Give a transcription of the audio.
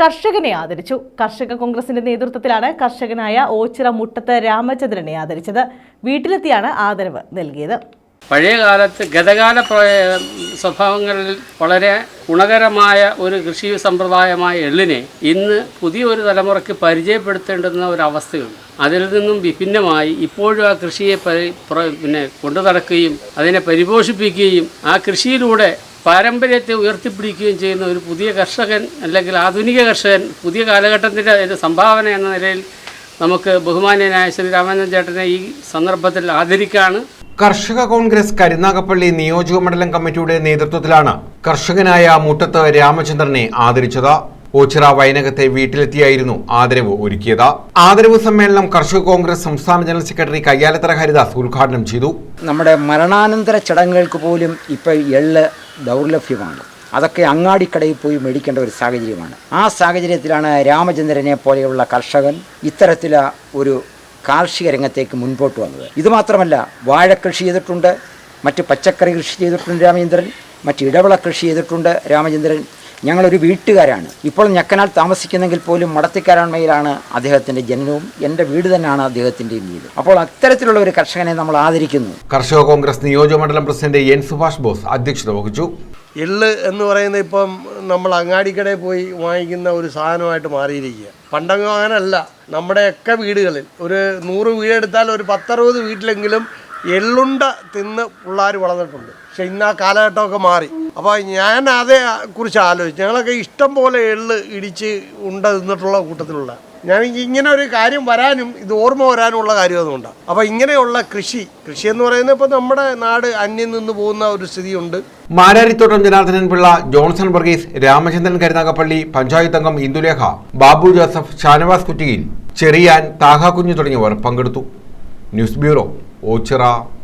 കർഷകനെ ആദരിച്ചു. കർഷക കോൺഗ്രസിന്റെ നേതൃത്വത്തിലാണ് കർഷകനായ ഓച്ചിറ മുട്ടത്ത് രാമചന്ദ്രനെ ആദരിച്ചത്. വീട്ടിലെത്തിയാണ് ആദരവ് നൽകിയത്. പഴയ കാലത്ത് ഗതകാല സ്വഭാവങ്ങളിൽ വളരെ ഗുണകരമായ ഒരു കൃഷി സമ്പ്രദായമായ എള്ളിനെ ഇന്ന് പുതിയൊരു തലമുറയ്ക്ക് പരിചയപ്പെടുത്തേണ്ടുന്ന ഒരു അവസ്ഥയുണ്ട് അതിൽ നിന്നും വിഭിന്നമായി ഇപ്പോഴും ആ കൃഷിയെ പിന്നെ കൊണ്ടു നടക്കുകയും അതിനെ പരിപോഷിപ്പിക്കുകയും ആ കൃഷിയിലൂടെ പാരമ്പര്യത്തെ ഉയർത്തിപ്പിടിക്കുകയും ചെയ്യുന്ന ഒരു പുതിയ കർഷകൻ അല്ലെങ്കിൽ ആധുനിക കർഷകൻ പുതിയ കാലഘട്ടത്തിന്റെ ഒരു സംഭാവന എന്ന നിലയിൽ നമുക്ക് ബഹുമാന്യനായ ശ്രീ രാമചന്ദ്രൻ ചേട്ടനെ ഈ സന്ദർഭത്തിൽ ആദരിക്കാണ്. കർഷക കോൺഗ്രസ് കരുനാഗപ്പള്ളി നിയോജക മണ്ഡലം കമ്മിറ്റിയുടെ നേതൃത്വത്തിലാണ് കർഷകനായ മുട്ടത്ത് രാമചന്ദ്രനെ ആദരിച്ചത്. ഓച്ചിറ വൈനകത്തെ വീട്ടിലെത്തിയായിരുന്നു ആദരവ് ഒരുക്കിയത്. ആദരവ് സമ്മേളനം കർഷക കോൺഗ്രസ് സംസ്ഥാന ജനറൽ സെക്രട്ടറി കയ്യാലത്തറ ഹരിദാസ് ഉദ്ഘാടനം ചെയ്തു. നമ്മുടെ മരണാനന്തര ചടങ്ങുകൾക്ക് പോലും ഇപ്പോൾ എള്ള് ദൗർലഭ്യമാണ്. അതൊക്കെ അങ്ങാടിക്കടയിൽ പോയി മേടിക്കേണ്ട ഒരു സാഹചര്യമാണ്. ആ സാഹചര്യത്തിലാണ് രാമചന്ദ്രനെ പോലെയുള്ള കർഷകൻ ഇത്തരത്തില ഒരു കാർഷിക രംഗത്തേക്ക് മുൻപോട്ട് വന്നത്. ഇതുമാത്രമല്ല വാഴ കൃഷി ചെയ്തിട്ടുണ്ട് മറ്റ് പച്ചക്കറി കൃഷി ചെയ്തിട്ടുണ്ട് രാമചന്ദ്രൻ മറ്റ് ഇടവിള കൃഷി ചെയ്തിട്ടുണ്ട് രാമചന്ദ്രൻ. ഞങ്ങളൊരു വീട്ടുകാരാണ്. ഇപ്പോൾ ഞക്കനാൽ താമസിക്കുന്നെങ്കിൽ പോലും മടത്തിക്കാരാൺമയിലാണ് അദ്ദേഹത്തിന്റെ ജനനവും എന്റെ വീട് തന്നെയാണ് അദ്ദേഹത്തിന്റെയും വീട്. അപ്പോൾ അത്തരത്തിലുള്ള ഒരു കർഷകനെ നമ്മൾ ആദരിക്കുന്നു. കർഷക കോൺഗ്രസ് നിയോജകമണ്ഡലം പ്രസിഡന്റ് എൻ സുഭാഷ് ബോസ് അധ്യക്ഷത വഹിച്ചു. എള്ള് എന്ന് പറയുന്ന ഇപ്പം നമ്മൾ അങ്ങാടിക്കടയിൽ പോയി വാങ്ങിക്കുന്ന ഒരു സാധനമായിട്ട് മാറിയിരിക്കുക പണ്ടങ്ങനല്ല അങ്ങനല്ല നമ്മുടെയൊക്കെ വീടുകളിൽ ഒരു നൂറ് വീടെടുത്താൽ ഒരു പത്തറുപത് വീട്ടിലെങ്കിലും എള്ളുണ്ട തിന്ന് പിള്ളേർ വളർന്നിട്ടുണ്ട്. പക്ഷെ ഇന്ന് ആ കാലഘട്ടമൊക്കെ മാറി. അപ്പോൾ ഞാൻ അതേ കുറിച്ച് ആലോചിച്ചു. ഞങ്ങളൊക്കെ ഇഷ്ടം പോലെ എള്ള് ഇടിച്ച് ഉണ്ട തിന്നിട്ടുള്ള കൂട്ടത്തിലുള്ള. ഞാൻ ഇങ്ങനെ ഒരു കാര്യം വരാനും ഇത് ഓർമ്മ വരാനുമുള്ള കാര്യം അതുകൊണ്ടാണ് അപ്പോൾ ഇങ്ങനെയുള്ള കൃഷി കൃഷി എന്ന് പറയുന്നത് ഇപ്പോൾ നമ്മുടെ നാട് അന്യം നിന്ന് പോകുന്ന ഒരു സ്ഥിതിയുണ്ട്. മാരാരിത്തോട്ടം ജനാർദ്ദനൻ പിള്ള ജോൺസൺ വർഗീസ് രാമചന്ദ്രൻ കരുനാഗപ്പള്ളി പഞ്ചായത്ത് അംഗം ഇന്ദുലേഖ ബാബു ജോസഫ് ഷാനവാസ് കുറ്റിയിൽ ചെറിയാൻ താഹ കുഞ്ഞു തുടങ്ങിയവർ പങ്കെടുത്തു. News bureau. ഓച്ചിറ